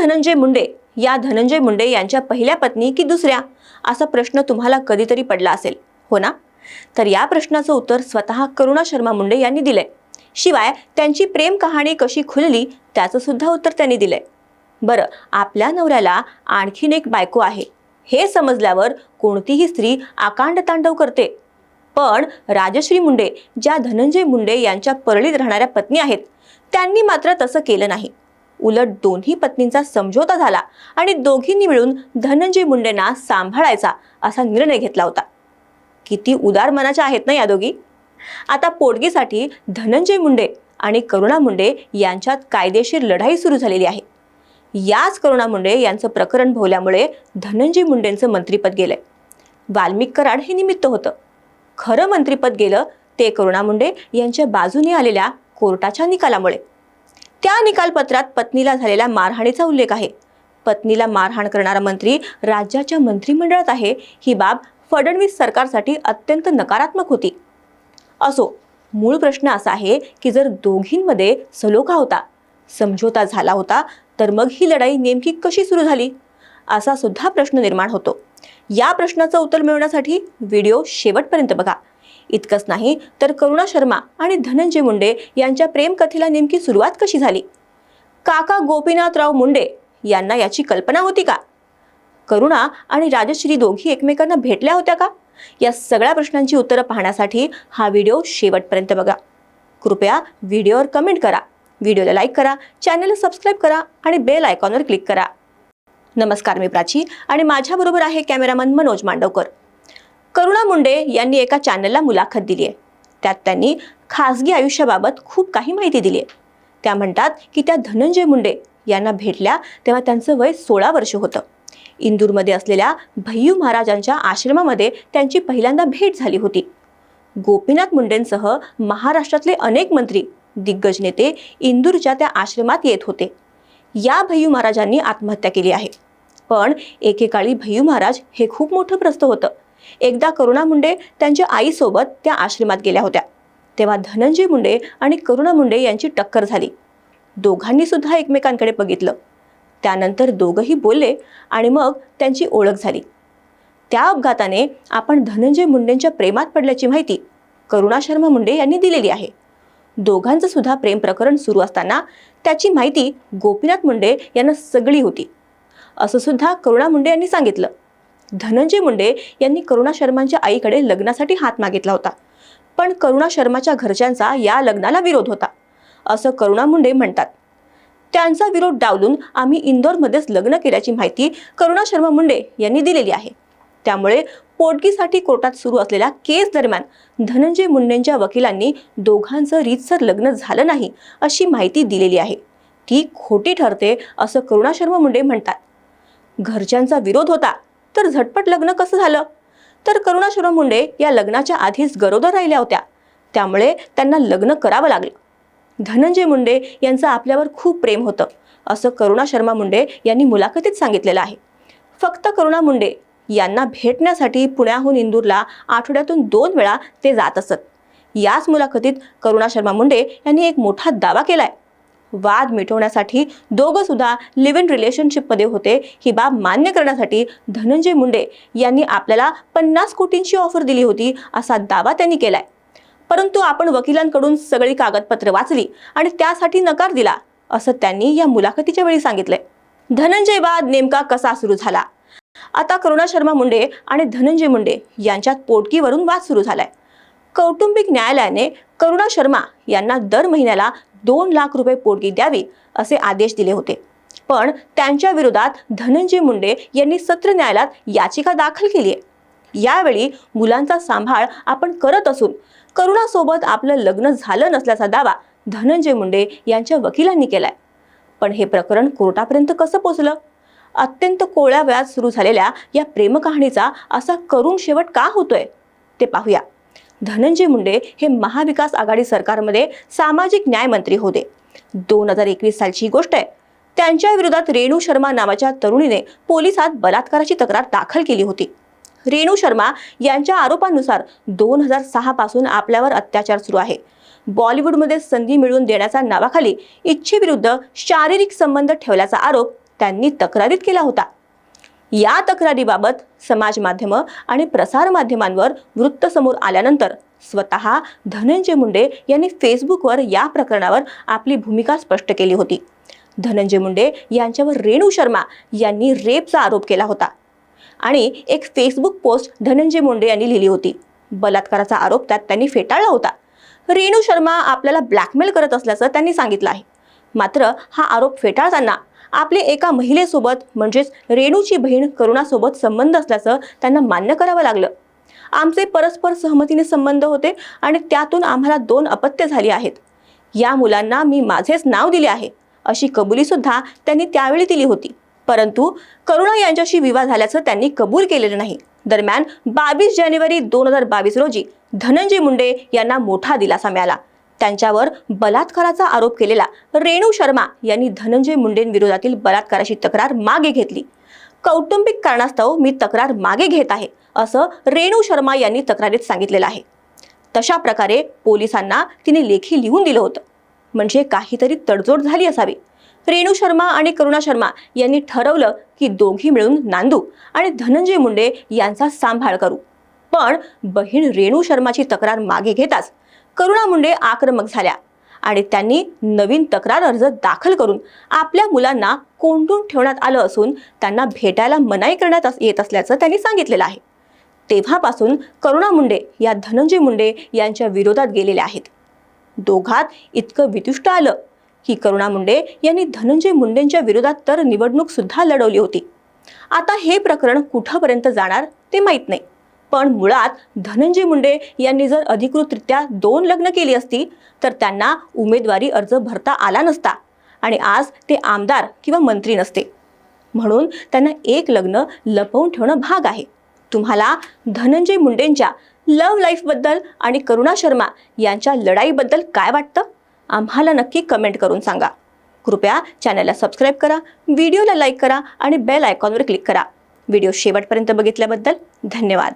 धनंजय मुंडे. या धनंजय मुंडे यांच्या पहिल्या पत्नी की दुसऱ्या? असा प्रश्न तुम्हाला कधीतरी पडला असेल. हो ना? तर या प्रश्नाचं उत्तर स्वतः करुणा शर्मा मुंडे यांनी दिलंय. शिवाय त्यांची प्रेम कहाणी कशी खुलली त्याचं सुद्धा उत्तर त्यांनी दिलंय. बरं आपल्या नवऱ्याला आणखीन एक बायको आहे. हे समजल्यावर कोणतीही स्त्री आकांड तांडव करते. पण राजश्री मुंडे ज्या धनंजय मुंडे यांच्या परळीत राहणाऱ्या पत्नी आहेत त्यांनी मात्र तसं केलं नाही. उलट दोन्ही पत्नींचा समझोता झाला आणि दोघींनी मिळून धनंजय मुंडेंना सांभाळायचा असा निर्णय घेतला होता. किती उदार मनाच्या आहेत ना या दोघी? आता पोटगीसाठी धनंजय मुंडे आणि करुणा मुंडे यांच्यात कायदेशीर लढाई सुरू झालेली आहे. याच करुणा मुंडे यांचं प्रकरण भोवल्यामुळे धनंजय मुंडेंचं मंत्रीपद गेलंय. वाल्मिक कराड हे निमित्त होतं. खरं मंत्रीपद गेलं ते करुणा मुंडे यांच्या बाजूने आलेल्या कोर्टाच्या निकालामुळे. त्या निकालपत्रात पत्नीला झालेल्या मारहाणीचा उल्लेख आहे. पत्नीला मारहाण करणारा मंत्री राज्याच्या मंत्रिमंडळात आहे. ही बाब फडणवीस सरकारसाठी अत्यंत नकारात्मक होती. असो मूळ प्रश्न असा आहे की जर दोघींमध्ये सलोखा होता समझोता झाला होता तर मग ही लढाई नेमकी कशी सुरू झाली? असा सुद्धा प्रश्न निर्माण होतो. या प्रश्नाचं उत्तर मिळवण्यासाठी व्हिडिओ शेवटपर्यंत बघा. इतकंच नाही तर करुणा शर्मा आणि धनंजय मुंडे यांच्या प्रेमकथेला नेमकी सुरुवात कशी झाली? काका गोपीनाथराव मुंडे यांना याची कल्पना होती का? करुणा आणि राजश्री दोघी एकमेकांना भेटल्या होत्या का? या सगळ्या प्रश्नांची उत्तरं पाहण्यासाठी हा व्हिडिओ शेवटपर्यंत बघा. कृपया व्हिडिओवर कमेंट करा. व्हिडिओला लाईक करा चॅनलला सबस्क्राईब करा आणि बेल आयकॉनवर क्लिक करा. नमस्कार मी प्राची आणि माझ्याबरोबर आहे कॅमेरामन मनोज मांडवकर. करुणा मुंडे यांनी एका चॅनलला मुलाखत दिली आहे. त्यात त्यांनी खासगी आयुष्याबाबत खूप काही माहिती दिली आहे. त्या म्हणतात की त्या धनंजय मुंडे यांना भेटल्या तेव्हा त्यांचं वय सोळा वर्ष होतं. इंदूरमध्ये असलेल्या भैय्यू महाराजांच्या आश्रमामध्ये त्यांची पहिल्यांदा भेट झाली होती. गोपीनाथ मुंडेंसह महाराष्ट्रातले अनेक मंत्री दिग्गज नेते इंदूरच्या त्या आश्रमात येत होते. या भैय्यू महाराजांनी आत्महत्या केली आहे. पण एकेकाळी भैय्यू महाराज हे खूप मोठं प्रस्त होतं. एकदा करुणा मुंडे त्यांच्या आईसोबत त्या आश्रमात गेल्या होत्या. तेव्हा धनंजय मुंडे आणि करुणा मुंडे यांची टक्कर झाली. दोघांनी सुद्धा एकमेकांकडे बघितलं. त्यानंतर दोघंही बोलले आणि मग त्यांची ओळख झाली. त्या अपघाताने आपण धनंजय मुंडेंच्या प्रेमात पडल्याची माहिती करुणा शर्मा मुंडे यांनी दिलेली आहे. दोघांचं सुद्धा प्रेम प्रकरण सुरू असताना त्याची माहिती गोपीनाथ मुंडे यांना सगळी होती. असं सुद्धा करुणा मुंडे यांनी सांगितलं. धनंजय मुंडे यांनी करुणा शर्मांच्या आईकडे लग्नासाठी हात मागितला होता. पण करुणा शर्माच्या घरच्यांचा या लग्नाला विरोध होता. असं करुणा मुंडे म्हणतात. त्यांचा विरोध डावलून आम्ही इंदोरमध्येच लग्न केल्याची माहिती करुणा शर्मा मुंडे यांनी दिलेली आहे. त्यामुळे पोटगीसाठी कोर्टात सुरू असलेल्या केस दरम्यान धनंजय मुंडेंच्या वकिलांनी दोघांचं रीतसर लग्न झालं नाही अशी माहिती दिलेली आहे. ती खोटी ठरते असं करुणा शर्मा मुंडे म्हणतात. घरच्यांचा विरोध होता. तर झटपट लग्न कसं झालं? तर करुणा शर्मा मुंडे या लग्नाच्या आधीच गरोदर राहिल्या होत्या. त्यामुळे त्यांना लग्न करावं लागलं. धनंजय मुंडे यांचं आपल्यावर खूप प्रेम होतं. असं करुणा शर्मा मुंडे यांनी मुलाखतीत सांगितलेलं आहे. फक्त करुणा मुंडे यांना भेटण्यासाठी पुण्याहून इंदूरला आठवड्यातून दोन वेळा ते जात असत. याच मुलाखतीत करुणा शर्मा मुंडे यांनी एक मोठा दावा केलाय. वाद मिटवण्यासाठी दोघं सुद्धा लिव्ह इन रिलेशनशिपमध्ये होते. ही बाब मान्य करण्यासाठी धनंजय मुंडे यांनी आपल्याला पन्नास कोटींची ऑफर दिली होती असा दावा त्यांनी केलाय. परंतु आपण वकिलांकडून सगळी कागदपत्र वाचली आणि त्यासाठी नकार दिला असं त्यांनी या मुलाखतीच्या वेळी सांगितलंय. धनंजय वाद नेमका कसा सुरू झाला? आता करुणा शर्मा मुंडे आणि धनंजय मुंडे यांच्यात पोटकीवरून वाद सुरू झालाय. कौटुंबिक न्यायालयाने करुणा शर्मा यांना दर महिन्याला दोन लाख रुपये पोटगी द्यावी असे आदेश दिले होते. पण त्यांच्या विरोधात धनंजय मुंडे यांनी सत्र न्यायालयात याचिका दाखल केली आहे यावेळी मुलांचा सांभाळ आपण करत असून करुणासोबत आपलं लग्न झालं नसल्याचा दावा धनंजय मुंडे यांच्या वकिलांनी केलाय. पण हे प्रकरण कोर्टापर्यंत कसं पोचलं? अत्यंत कोळ्या वयात सुरू झालेल्या या प्रेमकहाणीचा असा करुण शेवट का होतोय? ते पाहूया. धनंजय मुंडे हे महाविकास आघाडी सरकारमध्ये सामाजिक न्याय मंत्री होते. दोन हजार एकवीस सालची ही गोष्ट आहे. त्यांच्या विरोधात रेणू शर्मा नावाच्या तरुणीने पोलिसात बलात्काराची तक्रार दाखल केली होती. रेणू शर्मा यांच्या आरोपानुसार दोन हजार सहा पासून आपल्यावर अत्याचार सुरू आहे. बॉलिवूडमध्ये संधी मिळवून देण्याच्या नावाखाली इच्छेविरुद्ध शारीरिक संबंध ठेवल्याचा आरोप त्यांनी तक्रारीत केला होता. या तक्रारीबाबत समाज माध्यमं आणि प्रसारमाध्यमांवर वृत्त समोर आल्यानंतर स्वतः धनंजय मुंडे यांनी फेसबुकवर या प्रकरणावर आपली भूमिका स्पष्ट केली होती. धनंजय मुंडे यांच्यावर रेणू शर्मा यांनी रेपचा आरोप केला होता. आणि एक फेसबुक पोस्ट धनंजय मुंडे यांनी लिहिली होती. बलात्काराचा आरोप त्यात त्यांनी फेटाळला होता. रेणू शर्मा आपल्याला ब्लॅकमेल करत असल्याचं त्यांनी सांगितलं आहे. मात्र हा आरोप फेटाळताना आपले एका महिलेसोबत म्हणजेच रेणूची बहीण करुणासोबत संबंध असल्याचं त्यांना मान्य करावं लागलं. आमचे परस्पर सहमतीने संबंध होते आणि त्यातून आम्हाला दोन अपत्य झाली आहेत. या मुलांना मी माझेच नाव दिले आहे अशी कबुली सुद्धा त्यांनी त्यावेळी दिली होती. परंतु करुणा यांच्याशी विवाह झाल्याचं त्यांनी कबूल केलेलं नाही. दरम्यान बावीस जानेवारी दोन हजार बावीस रोजी धनंजय मुंडे यांना मोठा दिलासा मिळाला. त्यांच्यावर बलात्काराचा आरोप केलेला रेणू शर्मा यांनी धनंजय मुंडेंविरोधातील बलात्काराची तक्रार मागे घेतली. कौटुंबिक कारणास्तव मी तक्रार मागे घेत आहे असं रेणू शर्मा यांनी तक्रारीत सांगितलेलं आहे. तशा प्रकारे पोलिसांना तिने लेखी लिहून दिलं होतं. म्हणजे काहीतरी तडजोड झाली असावी. रेणू शर्मा आणि करुणा शर्मा यांनी ठरवलं की दोघी मिळून नांदू आणि धनंजय मुंडे यांचा सांभाळ करू. पण बहीण रेणू शर्माची तक्रार मागे घेताच करुणा मुंडे आक्रमक झाल्या आणि त्यांनी नवीन तक्रार अर्ज दाखल करून आपल्या मुलांना कोंडून ठेवण्यात आलं असून त्यांना भेटायला मनाई करण्यात येत असल्याचं त्यांनी सांगितलेलं आहे. तेव्हापासून करुणा मुंडे या धनंजय मुंडे यांच्या विरोधात गेलेल्या आहेत. दोघात इतकं वितुष्ट आलं की करुणा मुंडे यांनी धनंजय मुंडेंच्या विरोधात तर निवडणूक सुद्धा लढवली होती. आता हे प्रकरण कुठंपर्यंत जाणार ते माहीत नाही. पण मुळात धनंजय मुंडे यांनी जर अधिकृतरित्या दोन लग्न केली असती तर त्यांना उमेदवारी अर्ज भरता आला नसता आणि आज ते आमदार किंवा मंत्री नसते. म्हणून त्यांना एक लग्न लपवून ठेवणं भाग आहे. तुम्हाला धनंजय मुंडेंच्या लव लाईफबद्दल आणि करुणा शर्मा यांच्या लढाईबद्दल काय वाटतं? आम्हाला नक्की कमेंट करून सांगा. कृपया चॅनलला सबस्क्राईब करा व्हिडिओला लाईक करा आणि बेल आयकॉनवर क्लिक करा. व्हिडिओ शेवटपर्यंत बघितल्याबद्दल धन्यवाद.